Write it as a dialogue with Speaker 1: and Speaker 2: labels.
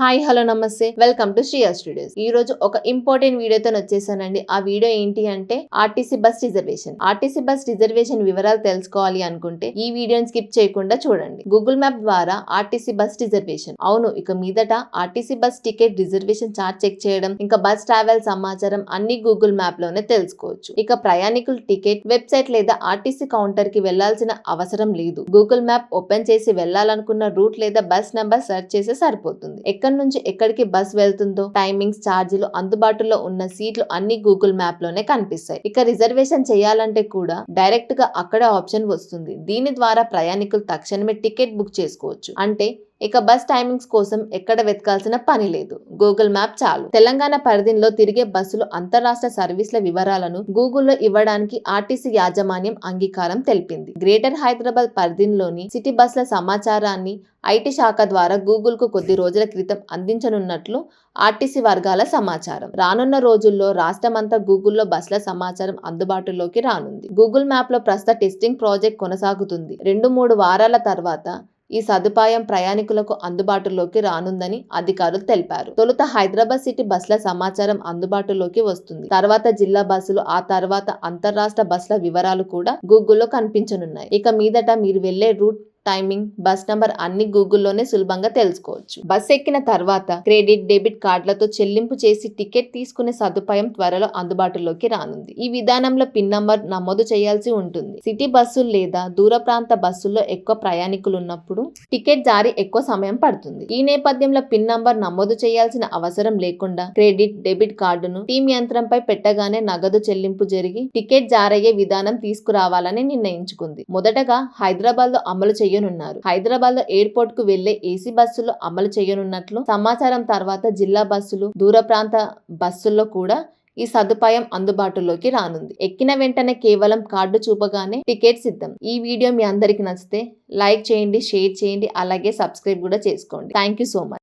Speaker 1: Hi hello నమస్తే. Welcome to Shriya studios ఈ రోజు ఒక ఇంపార్టెంట్ వీడియోతో వచ్చేసానండి. ఆ వీడియో ఏంటి అంటే RTC bus reservation. RTC bus reservation వివరాలు తెలుసుకోవాలి అనుకుంటే ఈ వీడియోని స్కిప్ చేయకుండా చూడండి. గూగుల్ మ్యాప్ ద్వారా ఆర్టీసీ బస్ రిజర్వేషన్. అవును ఇక మీదట RTC bus ticket reservation chart check చేయడం ఇంకా బస్ ట్రావెల్ సమాచారం అన్ని గూగుల్ మ్యాప్లోనే తెలుసుకోవచ్చు. ఇక ప్రయాణికులు టికెట్ వెబ్సైట్ లేదా ఆర్టీసీ కౌంటర్కి వెళ్ళాల్సిన అవసరం లేదు. గూగుల్ మ్యాప్ ఓపెన్ చేసి వెళ్ళాలనుకున్న రూట్ లేదా బస్ నెంబర్ సెర్చ్ చేస్తే సరిపోతుంది. ఎక్క నుంచి ఎక్కడికి బస్ వెళ్తుందో టైమింగ్స్ ఛార్జీలు అందుబాటులో ఉన్న సీట్లు అన్ని గూగుల్ మ్యాప్లోనే కనిపిస్తాయి. ఇక రిజర్వేషన్ చేయాలంటే కూడా డైరెక్ట్గా అక్కడే ఆప్షన్ వస్తుంది. దీని ద్వారా ప్రయాణికులు తక్షణమే టికెట్ బుక్ చేసుకోవచ్చు. అంటే ఇక బస్ టైమింగ్స్ కోసం ఎక్కడ వెతకాల్సిన పని లేదు. గూగుల్ మ్యాప్ చాలు. తెలంగాణ పరిధిలో తిరిగే బస్సులు అంతరాష్ట్ర సర్వీసుల వివరాలను గూగుల్లో ఇవ్వడానికి ఆర్టీసీ యాజమాన్యం అంగీకారం తెలిపింది. గ్రేటర్ హైదరాబాద్ పరిధిలోని సిటీ బస్ల సమాచారాన్ని ఐటీ శాఖ ద్వారా గూగుల్కు కొద్ది రోజుల క్రితం అందించనున్నట్లు ఆర్టీసీ వర్గాల సమాచారం. రానున్న రోజుల్లో రాష్ట్రమంతా గూగుల్లో బస్ల సమాచారం అందుబాటులోకి రానుంది. గూగుల్ మ్యాప్లో ప్రస్తుత టెస్టింగ్ ప్రాజెక్ట్ కొనసాగుతుంది. రెండు మూడు వారాల తర్వాత ఈ సదుపాయం ప్రయాణికులకు అందుబాటులోకి రానుందని అధికారులు తెలిపారు. తొలుత హైదరాబాద్ సిటీ బస్ల సమాచారం అందుబాటులోకి వస్తుంది. తర్వాత జిల్లా బస్సులు ఆ తర్వాత అంతరాష్ట్ర బస్ల వివరాలు కూడా గూగుల్లో కనిపించనున్నాయి. ఇక మీదట మీరు వెళ్ళే రూట్ టైమింగ్ బస్ నంబర్ అన్ని గూగుల్లోనే సులభంగా తెలుసుకోవచ్చు. బస్ ఎక్కిన తర్వాత క్రెడిట్ డెబిట్ కార్డులతో చెల్లింపు చేసి టికెట్ తీసుకునే సదుపాయం త్వరలో అందుబాటులోకి రానుంది. ఈ విధానంలో పిన్ నంబర్ నమోదు చేయాల్సి ఉంటుంది. సిటీ బస్సులు లేదా దూర ప్రాంత బస్సుల్లో ఎక్కువ ప్రయాణికులు ఉన్నప్పుడు టికెట్ జారీ ఎక్కువ సమయం పడుతుంది. ఈ నేపథ్యంలో పిన్ నంబర్ నమోదు చేయాల్సిన అవసరం లేకుండా క్రెడిట్ డెబిట్ కార్డును టీమ్ యంత్రంపై పెట్టగానే నగదు చెల్లింపు జరిగి టికెట్ జారయ్యే విధానం తీసుకురావాలని నిర్ణయించుకుంది. మొదటగా హైదరాబాద్లో అమలు చేయనున్నారు. హైదరాబాద్లో ఎయిర్పోర్ట్కు వెళ్ళే ఏసీ బస్సులు అమలు చేయనున్నట్లు సమాచారం తర్వాత జిల్లా బస్సులు దూర ప్రాంత బస్సుల్లో కూడా ఈ సదుపాయం అందుబాటులోకి రానుంది. ఎక్కిన వెంటనే కేవలం కార్డు చూపగానే టికెట్ సిద్ధం. ఈ వీడియో మీ అందరికి నచ్చితే లైక్ చేయండి షేర్ చేయండి అలాగే సబ్స్క్రైబ్ కూడా చేసుకోండి. Thank you so much.